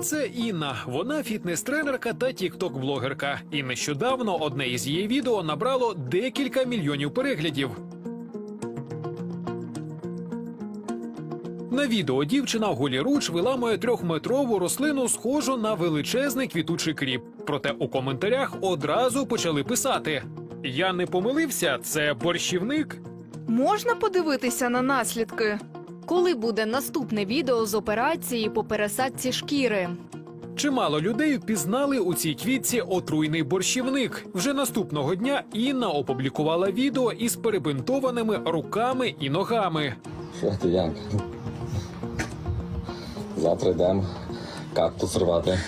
Це Інна. Вона фітнес-тренерка та тікток-блогерка. І нещодавно одне із її відео набрало декілька мільйонів переглядів. На відео дівчина голіруч виламує трьохметрову рослину, схожу на величезний квітучий кріп. Проте у коментарях одразу почали писати: Я не помилився, це борщівник. Можна подивитися на наслідки? Коли буде наступне відео з операції по пересадці шкіри? Чимало людей впізнали у цій квітці отруйний борщівник. Вже наступного дня Інна опублікувала відео із перебинтованими руками і ногами. Що ти, Янка? Завтра йдемо кактус рвати.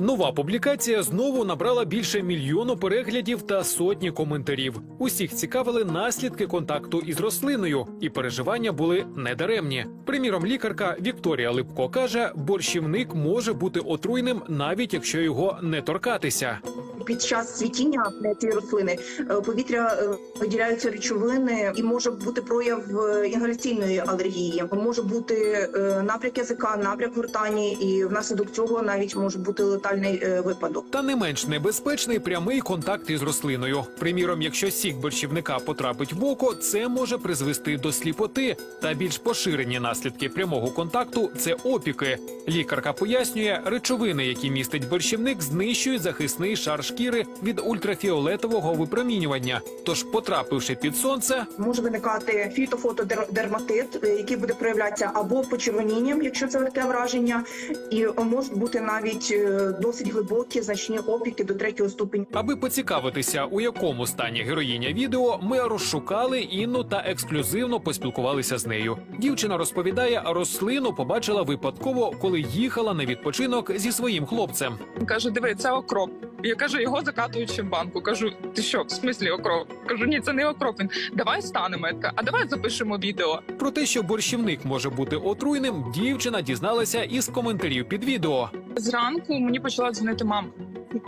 Нова публікація знову набрала більше мільйону переглядів та сотні коментарів. Усіх цікавили наслідки контакту із рослиною, і переживання були недаремні. Приміром, лікарка Вікторія Липко каже, борщівник може бути отруйним, навіть якщо його не торкатися. Під час цвітіння цієї рослини е, повітря е, виділяються речовини, і може бути прояв е, інгаляційної алергії. Може бути напряк язика, напряк гортані, і внаслідок цього навіть може бути летальний випадок. Та не менш небезпечний прямий контакт із рослиною. Приміром, якщо сік борщівника потрапить в око, це може призвести до сліпоти. Та більш поширені наслідки прямого контакту це опіки. Лікарка пояснює, речовини, які містить борщівник, знищують захисний шар шкіри від ультрафіолетового випромінювання. Тож, потрапивши під сонце, Може виникати фітофотодерматит, е, який буде проявлятися або почервонінням, якщо це легке враження, і можуть бути навіть е, досить глибокі значні опіки до третього ступеня. Аби поцікавитися, у якому стані героїня відео, ми розшукали Інну та ексклюзивно поспілкувалися з нею. Дівчина розповідає, рослину побачила випадково, коли їхала на відпочинок зі своїм хлопцем. Каже: диви, це окроп. Я кажу, його закатують ще в банку. Кажу, ти що, в смислі окроп? Кажу, ні, це не окроп. Він давай станемо. Я така, а давай запишемо відео. Про те, що борщівник може бути отруйним, дівчина дізналася із коментарів під відео. Зранку мені почала дзвонити мама.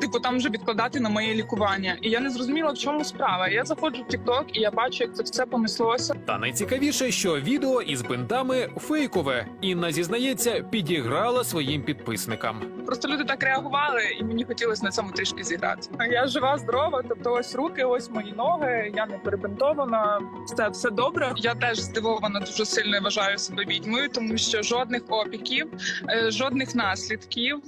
Типу, там вже відкладати на моє лікування. І я не зрозуміла, в чому справа. Я заходжу в TikTok і я бачу, як це все понеслося. Та найцікавіше, що відео із бинтами фейкове. Інна зізнається, підіграла своїм підписникам. Просто люди так реагували, і мені хотілося на цьому трішки зіграти. Я жива, здорова, тобто ось руки, ось мої ноги. Я не перебинтована. Все, все добре. Я теж здивована дуже сильно вважаю себе відьмою, тому що жодних опіків, е, жодних наслідків.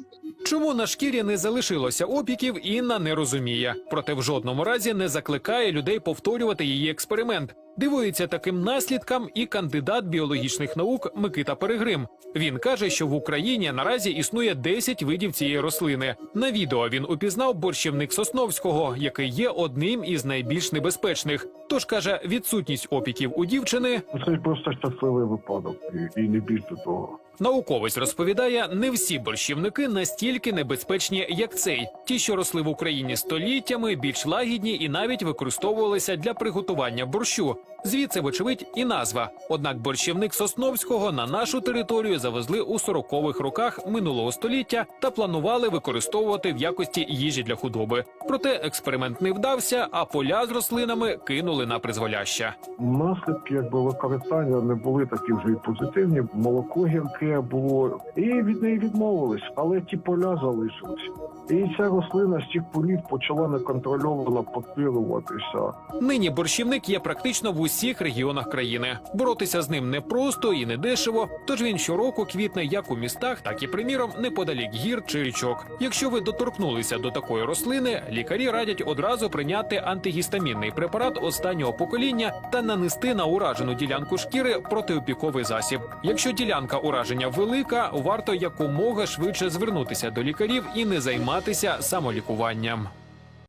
Чому на шкірі не залишилося опіків, Інна не розуміє. Проте в жодному разі не закликає людей повторювати її експеримент. Дивується таким наслідкам і кандидат біологічних наук Микита Перегрим. Він каже, що в Україні наразі існує 10 видів цієї рослини. На відео він упізнав борщівник Сосновського, який є одним із найбільш небезпечних. Тож каже, відсутність опіків у дівчини Це просто щасливий випадок, і, і не більше того. Науковець розповідає, не всі борщівники настільки небезпечні, як цей. Ті, що росли в Україні століттями, більш лагідні і навіть використовувалися для приготування борщу. Звідси, вочевидь, і назва. Однак борщівник Сосновського на нашу територію завезли у 40-х роках минулого століття та планували використовувати в якості їжі для худоби. Проте експеримент не вдався, а поля з рослинами кинули на призволяще. Наслідки якби використання не були такі вже й позитивні. Молоко гірке було, і від неї відмовились, але ті поля залишились. І ця рослина з тих полів почала неконтрольовано поширюватися. Нині борщівник є практично в усіх регіонах країни. Боротися з ним непросто і недешево, тож він щороку квітне як у містах, так і приміром неподалік гір чи річок. Якщо ви доторкнулися до такої рослини, лікарі радять одразу прийняти антигістамінний препарат останнього покоління та нанести на уражену ділянку шкіри протиопіковий засіб. Якщо ділянка ураження велика, варто якомога швидше звернутися до лікарів і не займатися самолікуванням.